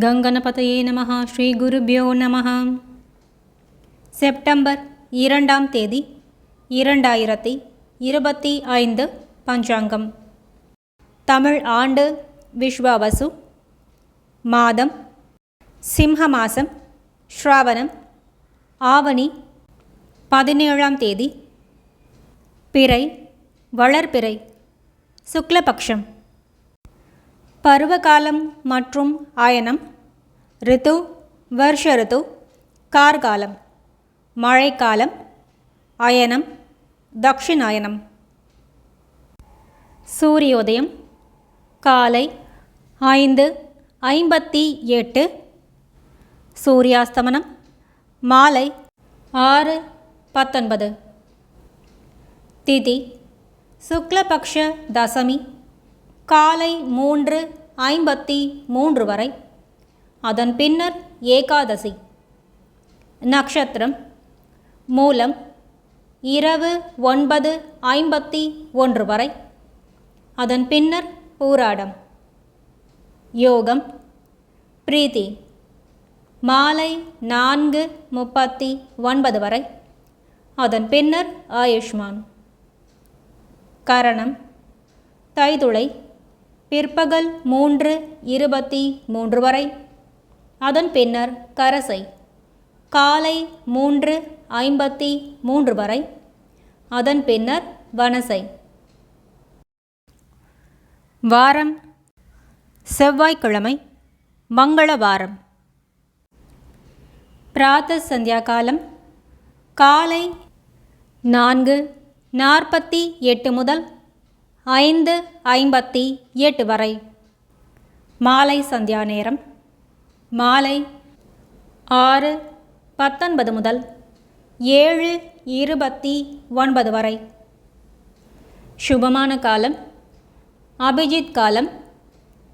கங்கணபதையே நமः ஸ்ரீ குருபியோ நமः செப்டம்பர் இரண்டாம் தேதி இரண்டாயிரத்தி இருபத்தி ஐந்து பஞ்சாங்கம். தமிழ் ஆண்டு விஸ்வாவசு மாதம் சிம்ஹ மாசம் ஸ்ராவணம் ஆவணி பதினேழாம் தேதி பிறை வளர்பிறை சுக்லபக்ஷம். பருவகாலம் மற்றும் ஆயனம் ரித்து வருஷ ரித்து கார்காலம் மழைக்காலம் அயனம் தக்ஷிணாயனம். சூரியோதயம் காலை ஐந்து ஐம்பத்தி எட்டு. சூரியாஸ்தமனம் மாலை ஆறு பத்தொன்பது. திதி சுக்லபக்ஷ தசமி காலை மூன்று ஐம்பத்தி மூன்று வரை. அதன் பின்னர் ஏகாதசி. நட்சத்திரம் மூலம் இரவு ஒன்பது ஐம்பத்தி ஒன்று வரை. அதன் பின்னர் பூராடம் யோகம். பிரீத்தி. மாலை நான்கு முப்பத்தி ஒன்பது வரை. அதன் பின்னர் ஆயுஷ்மான். கரணம். தைதுளை. பிற்பகல் மூன்று இருபத்தி மூன்று வரை. அதன் பின்னர் கரசை காலை மூன்று ஐம்பத்தி மூன்று வரை. அதன் பின்னர் வனசை. வாரம் செவ்வாய்க்கிழமை மங்களவாரம். பிராத்த சந்தியா காலம் காலை நான்கு நாற்பத்தி எட்டு முதல் ஐந்து ஐம்பத்தி எட்டு வரை. மாலை சந்தியா நேரம். மாலை ஆறு பத்தொன்பது முதல் ஏழு இருபத்தி ஒன்பது வரை. சுபமான காலம். அபிஜித் காலம்.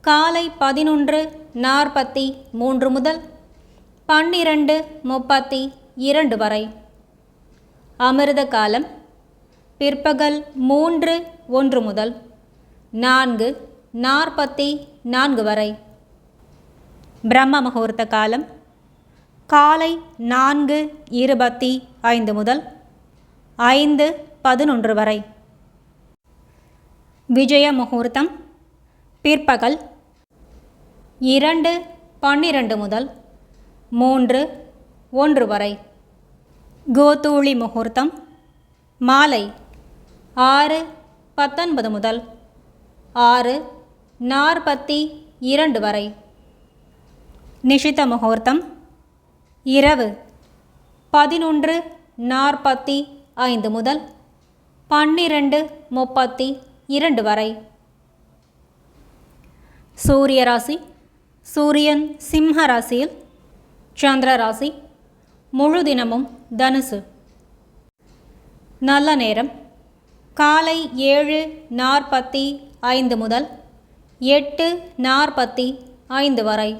காலை பதினொன்று நாற்பத்தி மூன்று முதல் பன்னிரண்டு முப்பத்தி இரண்டு வரை. அமிர்த காலம். பிற்பகல் மூன்று ஒன்று முதல் நான்கு நாற்பத்தி நான்கு வரை. பிரம்ம முகூர்த்த காலம் காலை நான்கு இருபத்தி ஐந்து முதல் ஐந்து பதினொன்று வரை. விஜய முகூர்த்தம் பிற்பகல் இரண்டு பன்னிரண்டு முதல் மூன்று ஒன்று வரை. கோதூளி முகூர்த்தம் மாலை ஆறு பத்தொன்பது முதல் ஆறு நாற்பத்தி இரண்டு வரை. நிஷித முகூர்த்தம் இரவு பதினொன்று நாற்பத்தி ஐந்து முதல் பன்னிரண்டு முப்பத்தி இரண்டு வரை. சூரிய ராசி சூரியன் சிம்ம ராசியில் சந்திர ராசி முழு தினமும் தனுசு. நல்ல நேரம். காலை ஏழு நாற்பத்தி ஐந்து முதல் எட்டு நாற்பத்தி ஐந்து வரை.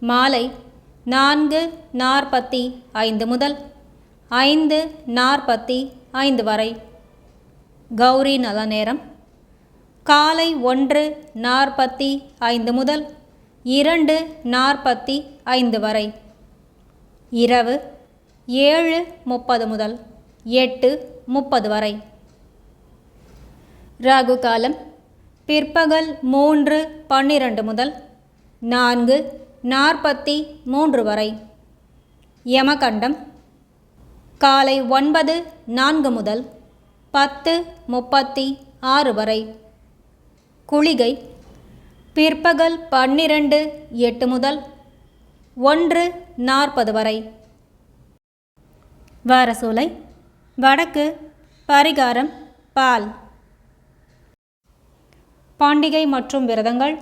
மாலை நான்கு நாற்பத்தி ஐந்து முதல் ஐந்து நாற்பத்தி ஐந்து வரை. கௌரி நல நேரம். காலை ஒன்று நாற்பத்தி ஐந்து முதல் இரண்டு நாற்பத்தி ஐந்து வரை. இரவு ஏழு முப்பது முதல் எட்டு முப்பது வரை. ராகு காலம். பிற்பகல் மூன்று பன்னிரண்டு முதல் நான்கு நாற்பத்தி மூன்று வரை. யமகண்டம். காலை ஒன்பது நான்கு முதல் பத்து முப்பத்தி ஆறு வரை. குளிகை. பிற்பகல் பன்னிரண்டு எட்டு முதல் ஒன்று நாற்பது வரை. வாரசூலை வடக்கு. பரிகாரம். பால். பாண்டிகை மற்றும் விரதங்கள்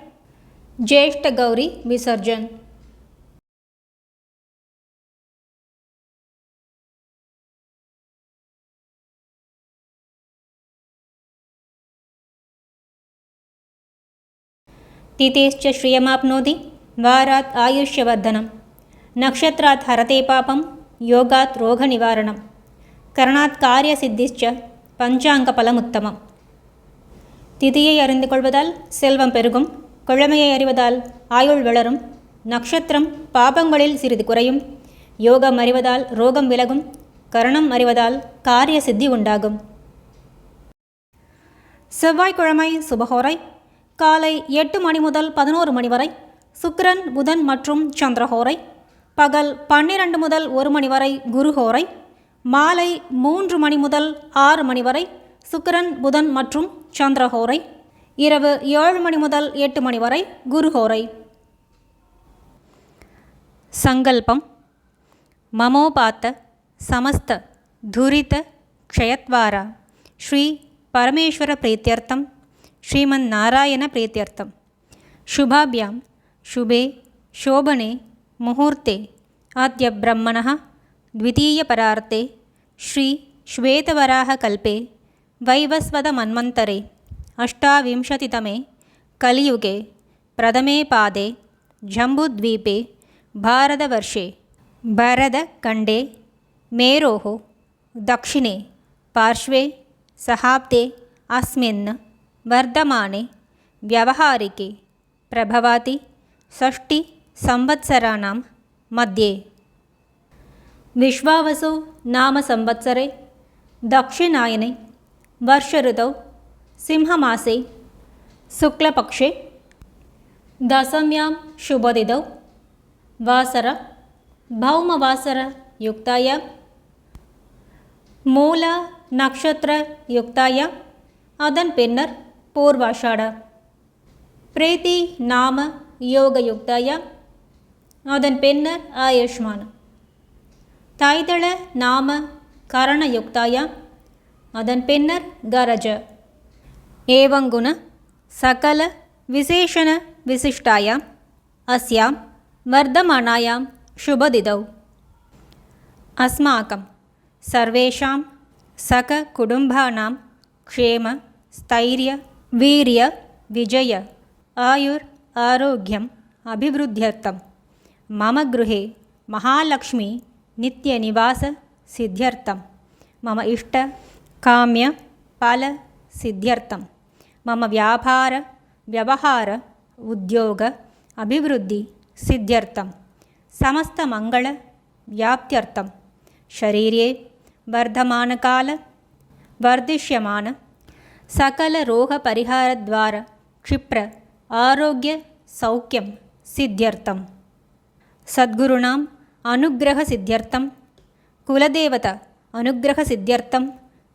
ஜேஷ்ட கௌரி விசர்ஜன் तिथेश्च श्रियमाप्नोति वारात् आयुष्यवर्धनं नक्षत्रात् हरते पापं योगात् रोगनिवारणं करणात् कार्यसिद्धिश्च பஞ்சாங்கபலமுத்தமம் திதியை அறிந்து கொள்வதால் செல்வம் பெருகும். கிழமையை அறிவதால் ஆயுள் வளரும். நட்சத்திரம் பாபங்களில் சிறிது குறையும். யோகம் அறிவதால் ரோகம் விலகும். கரணம் அறிவதால் காரிய சித்தி உண்டாகும். செவ்வாய்க்கிழமை சுபஹோரை காலை எட்டு மணி முதல் பதினோரு மணி வரை சுக்கிரன் புதன் மற்றும் சந்திரஹோரை பகல் பன்னிரண்டு முதல் ஒரு மணி வரை குருஹோரை மாலை மூன்று மணி முதல் ஆறு மணி வரை சுக்கிரன் புதன் மற்றும் சந்திரஹோரை இரவு ஏழு மணி முதல் எட்டு மணி வரை குருஹோரை சங்கல்பம் மமோபாத்த ಸಮಸ್ತ, ಧುರಿತ, ಕ್ಷಯತ್ವಾರ. ಶ್ರೀ ಪರಮೇಶ್ವರ ಪ್ರೀತ್ಯರ್ಥಂ. ಶ್ರೀಮನ್ನಾರಾಯಣ ಪ್ರೀತ್ಯರ್ಥಂ. ಶುಭಾಭ್ಯಾಂ. ಶುಭೆ, ಶೋಭನೆ, ಮುಹೂರ್ತೆ. ಆದ್ಯ ಬ್ರಹ್ಮಣಃ ದ್ವಿತೀಯ ಪರಾರ್ತೆ. ಶ್ರೀ ಶ್ವೇತವರಾಹ ಕಲ್ಪೆ. वैवस्वद मन्वन्तरे अष्टाविंशतितमे कलियुगे प्रथमे पादे जम्बुद्वीपे भारतवर्षे भरदखण्डे मेरोः दक्षिणे पार्श्वे सहाब्दे अस्मिन् वर्धमाने व्यवहारिके प्रभवाति षष्टिसंवत्सराणां मध्ये विश्वावसो नाम संवत्सरे दक्षिणायने वर्षऋतौ सिंहमासे शुक्लपक्षे दशम्यां शुभदिदौ वासर भौमवासरयुक्ताय மூல நட்சத்திர யுக்தாய அதன் பின்னர் பூர்வாஷாட பிரீத்தி நாம யோகயுக்தாய அதன் பின்னர் ஆயுஷ்மான் தைதள நாம கரணயுக்தாய அதன் பின்னர் கரஜ एवङ्गुण सकलविशेषणविशिष्टायाम् अस्यां वर्धमानायां शुभदिदौ अस्माकं सर्वेषां सककुटुम्बानां क्षेम स्थैर्य वीर्य विजय आयुर् आरोग्यम् अभिवृद्ध्यर्थं मम गृहे महालक्ष्मी नित्यनिवाससिद्ध्यर्थं मम ಕಾಮ್ಯ ಫಲ ಸಿದ್ಧ್ಯರ್ಥ ಮಮ ವ್ಯಾಪಾರ ವ್ಯವಹಾರ ಉದ್ಯೋಗ ಅಭಿವೃದ್ಧಿ ಸಿದ್ಧ್ಯರ್ಥ ಸಮಸ್ತ ಮಂಗಳ ವ್ಯಾಪ್ತ್ಯರ್ಥ ಶರೀರೇ ವರ್ಧಮಾನಕಾಲ ವರ್ಧಿಷ್ಯಮಾನ ಸಕಲ ರೋಗ ಪರಿಹಾರದ್ವಾರ ಕ್ಷಿಪ್ರ ಆರೋಗ್ಯ ಸೌಖ್ಯಂ ಸಿದ್ಧ್ಯರ್ಥಂ ಸದ್ಗುರುಣಾಂ ಅನುಗ್ರಹ ಸಿದ್ಧ್ಯರ್ಥಂ ಕುಲದೇವತ ಅನುಗ್ರಹ ಸಿದ್ಧ್ಯರ್ಥಂ